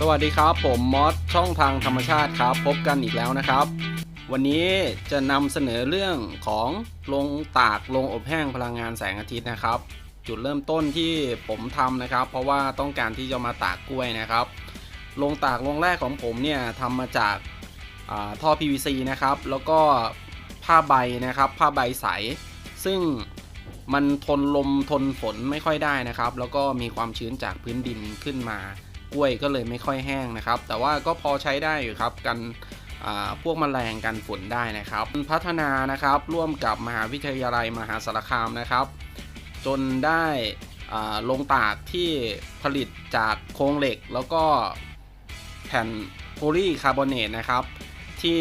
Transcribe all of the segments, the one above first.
สวัสดีครับ ผมมอสช่องทางธรรมชาติครับ พบกันอีกแล้วนะครับ วันนี้จะนำเสนอเรื่องของโรงตากโรงอบแห้งพลังงานแสงอาทิตย์นะครับ จุดเริ่มต้นที่ผมทำนะครับ เพราะว่าต้องการที่จะมาตากกล้วยนะครับโรงตากโรงแรกของผมเนี่ยทำมาจากอ่าท่อ PVC นะครับ แล้วก็ผ้าใบนะครับ ผ้าใบใส ซึ่งมันทนลมทนฝนไม่ค่อยได้นะครับ แล้วก็มีความชื้นจากพื้นดินขึ้นมา กล้วยก็เลยไม่ค่อยแห้งนะครับ แต่ว่าก็พอใช้ได้อยู่ครับกันพวกแมลงกันฝุ่นได้นะครับ พัฒนานะครับร่วมกับมหาวิทยาลัยมหาสารคามนะครับ จนได้ลงตากที่ผลิตจากโครงเหล็ก แล้วก็แผ่นโพลีคาร์บอเนตนะครับ ที่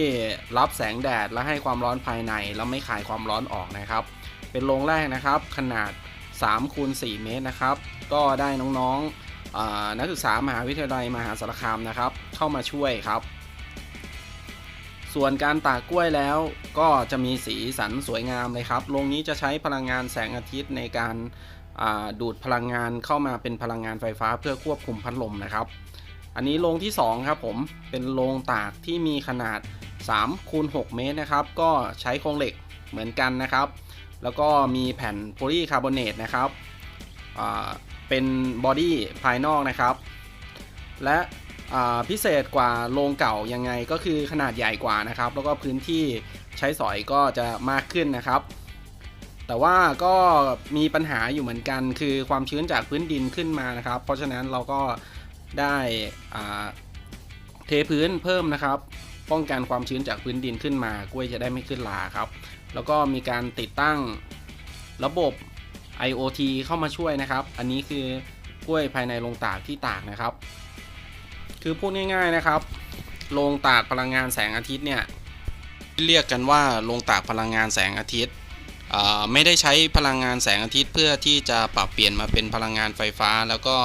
รับแสงแดดและให้ความร้อนภายใน แล้วไม่ขายความร้อนออกนะครับ เป็นโรงแรกนะครับขนาด3คูณ4เมตรนะครับ ก็ได้น้องๆ นักศึกษามหาวิทยาลัยมหาสารคามนะครับ เข้ามาช่วยครับ ส่วนการตากกล้วยแล้วก็จะมีสีสันสวยงามเลยครับโรงนี้จะใช้พลังงานแสงอาทิตย์ในการดูดพลังงานเข้ามาเป็นพลังงานไฟฟ้าเพื่อควบคุมพัดลมนะครับ อันนี้โรงที่ 2 ครับผมเป็นโรงตากที่มีขนาด3คูณ6เมตรนะครับ ก็ใช้โครงเหล็กเหมือนกันนะครับ แล้วก็มีแผ่นโพลีคาร์บอเนตนะครับ เป็นบอดี้ภายนอกนะครับ และพิเศษกว่าโรงเก่ายังไงก็คือขนาดใหญ่กว่านะครับ แล้วก็พื้นที่ใช้สอยก็จะมากขึ้นนะครับ แต่ว่าก็มีปัญหาอยู่เหมือนกัน คือความชื้นจากพื้นดินขึ้นมานะครับ เพราะฉะนั้นเราก็ได้เทพื้นเพิ่มนะครับ ป้องกันความชื้นจากพื้นดินขึ้นมากล้วยจะได้ไม่ขึ้นลาครับ แล้วก็มีการติดตั้งระบบ IoT เข้ามาช่วยนะครับ อันนี้คือกล้วยภายในโรงตากที่ตากนะครับ คือพูดง่ายๆนะครับ โรงตากพลังงานแสงอาทิตย์เนี่ยเรียกกันว่าโรงตากพลังงานแสงอาทิตย์ไม่ได้ใช้พลังงานแสงอาทิตย์ เพื่อที่จะปรับเปลี่ยนมาเป็นพลังงานไฟฟ้า แล้วก็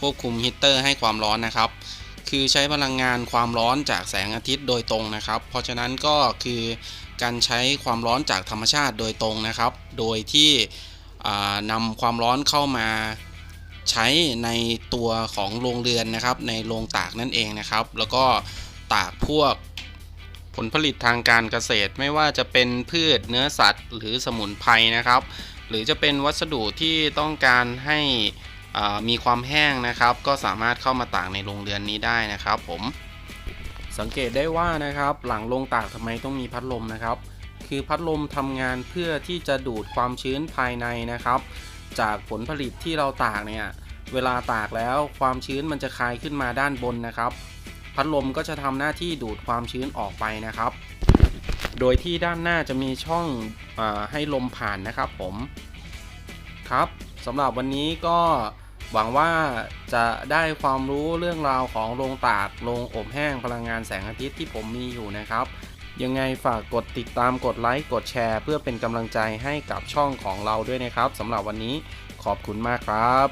ควบคุมฮีตเตอร์ให้ความร้อนนะครับ คือใช้พลังงานความร้อนจากแสงอาทิตย์โดยตรงนะครับ เพราะฉะนั้นก็คือการใช้ความร้อนจากธรรมชาติโดยตรงนะครับ โดยที่ นำความร้อนเข้ามาใช้ในตัวของโรงเรือนนะครับ ในโรงตากนั่นเองนะครับ แล้วก็ตากพวกผลผลิตทางการเกษตรไม่ว่าจะเป็นพืชเนื้อสัตว์ หรือสมุนไพรนะครับ หรือจะเป็นวัสดุที่ต้องการให้มีความแห้งนะครับ ก็สามารถเข้ามาตากในโรงเรือนนี้ได้นะครับ ผมสังเกตได้ว่านะครับ หลังโรงตากทำไมต้องมีพัดลมนะครับ คือพัดลมทำงานเพื่อที่จะดูดความชื้นภายในนะครับ จากผลผลิตที่เราตากเนี่ยเวลาตากแล้วความชื้นมันจะคายขึ้นมาด้านบนนะครับ พัดลมก็จะทำหน้าที่ดูดความชื้นออกไปนะครับ โดยที่ด้านหน้าจะมีช่องอให้ลมผ่านนะครับผมครับสำหรับวันนี้ก็หวังว่าจะได้ความรู้เรื่องราวของโรงตากโรงอบแห้งพลังงานแสงอาทิตย์ที่ผมมีอยู่นะครับ ยังไงฝากกดติดตามกดไลค์กดแชร์ เพื่อเป็นกำลังใจให้กับช่องของเราด้วยนะครับสำหรับวันนี้ขอบคุณมากครับ